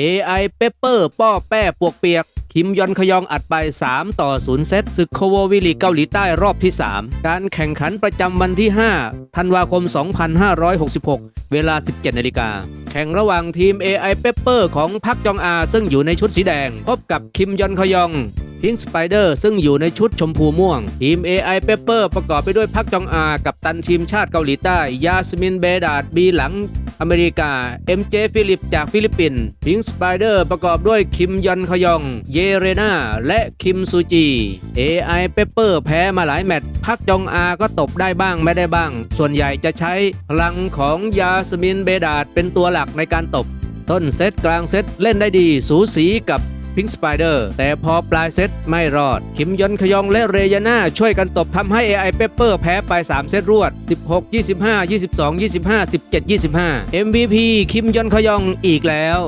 AI Pepper ป้อแป้ปวกเปียก คิมยอนขยองอัดไป 3 ต่อ 0 เซตศึกโคววิลีเกาหลีใต้รอบที่ 3 การแข่งขันประจำวันที่ 5 ธันวาคม 2566 เวลา 17 นาฬิกา แข่งระหว่างทีม AI Pepper ของพักจองอา ซึ่งอยู่ในชุดสีแดง พบกับคิมยอนขยองพิงสไปเดอร์ซึ่งอยู่ในชุดชมพูม่วง ทีม AI Pepper ประกอบไปด้วยพักจองอา กับตันทีมชาติเกาหลีใต้ ยาสมินเบดาดบีหลัง อเมริกา MJ ฟิลิปจากฟิลิปปินส์พิงสไปเดอร์ประกอบด้วยคิมยอนขยอง เยเรนาและคิมซูจี AI Pepper แพ้มาหลายแมตช์พักจองอาก็ตบได้บ้างไม่ได้บ้าง ส่วนใหญ่จะใช้พลังของยาสมินเบดาดเป็นตัวหลักในการตบ ต้นเซตกลางเซตเล่นได้ดีสูสีกับ พิงค์สไปเดอร์แต่พอปลายเซตไม่รอด คิมยอนขยองและเรยาน่าช่วยกันตบทำให้ AI Pepper แพ้ไป 3 เซตรวด 16 25 22 25 17 25 MVP คิมยอนขยองอีกแล้ว